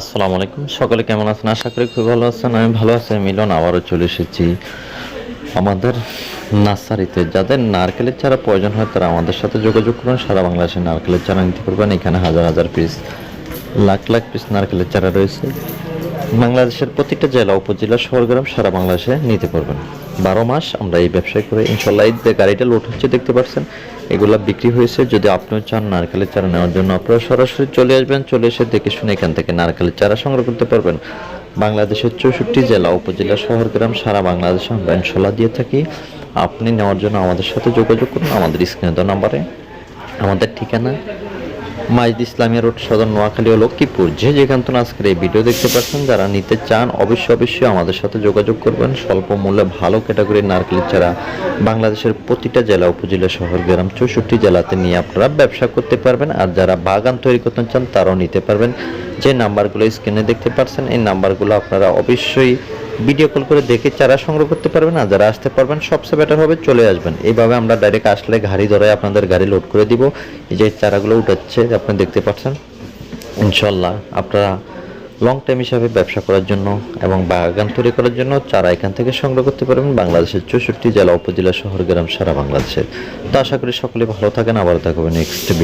আসসালামু আলাইকুম। সকলে কেমন আছেন? আশা করি খুব ভালো আছেন। আমি ভালো আছি মিলন, আবারও চলে এসেছি আমাদের নার্সারিতে। যাদের নারকেলের চারা প্রয়োজন হয়, তারা আমাদের সাথে যোগাযোগ করুন। সারা বাংলাদেশে নারকেলের চারা নিতে পারবেন। এখানে হাজার হাজার পিস লাখ লাখ পিস নারকেলের চারা রয়েছে। বাংলাদেশের প্রতিটা জেলা, উপজেলা শহরগ্রাম সারা বাংলাদেশে নিতে পারবেন। বারো মাস আমরা এই ব্যবসায় করে ইনশাল্লাহ গাড়িটা লোড হচ্ছে, দেখতে পাচ্ছেন। এগুলা বিক্রি হয়েছে, যদি আপনিও চান নারকেলের চারা নেওয়ার জন্য, আপনারা সরাসরি চলে আসবেন, চলে এসে দেখে শুনে এখান থেকে নারকেলের চারা সংগ্রহ করতে পারবেন। বাংলাদেশের চৌষট্টি জেলা, উপজেলা, শহর, গ্রাম, সারা বাংলাদেশে আমরা ইনশোলা দিয়ে থাকি। আপনি নেওয়ার জন্য আমাদের সাথে যোগাযোগ করুন, আমাদের স্ক্রিনে দেওয়া নাম্বারে। আমাদের ঠিকানা মাইদ ইসলামিয়া রোড সদর নোয়াখালী ও লক্ষ্মীপুর। যে যেখান থেকে আজকের এই ভিডিও দেখতে পাচ্ছেন, যারা নিতে চান, অবশ্যই অবশ্যই আমাদের সাথে যোগাযোগ করবেন। স্বল্প মূল্যে ভালো ক্যাটাগরির নারকেল ছাড়া বাংলাদেশের প্রতিটা জেলা, উপজেলা, শহর, গ্রাম, চৌষট্টি জেলাতে নিয়ে আপনারা ব্যবসা করতে পারবেন। আর যারা বাগান তৈরি করতে চান, তারাও নিতে পারবেন। যে নাম্বারগুলো স্ক্রিনে দেখতে পাচ্ছেন, এই নাম্বারগুলো আপনারা অবশ্যই ভিডিও কল করে দেখে চারা সংগ্রহ করতে পারবেন আর যারা আসতে পারবেন, সবচেয়ে বেটার হবে চলে আসবেন। এইভাবে আমরা ডাইরেক্ট আসলে গাড়ি ধরে আপনাদের গাড়ি লোড করে দিব। এই যে চারাগুলো উঠাচ্ছে, আপনি দেখতে পাচ্ছেন। ইনশাল্লাহ আপনারা লং টাইম হিসাবে ব্যবসা করার জন্য এবং বাগান তৈরি করার জন্য চারা এখান থেকে সংগ্রহ করতে পারবেন বাংলাদেশের চৌষট্টি জেলা, উপজেলা, শহর, গ্রাম, সারা বাংলাদেশের তো আশা করি সকলে ভালো থাকেন আবার থাকবেন নেক্সট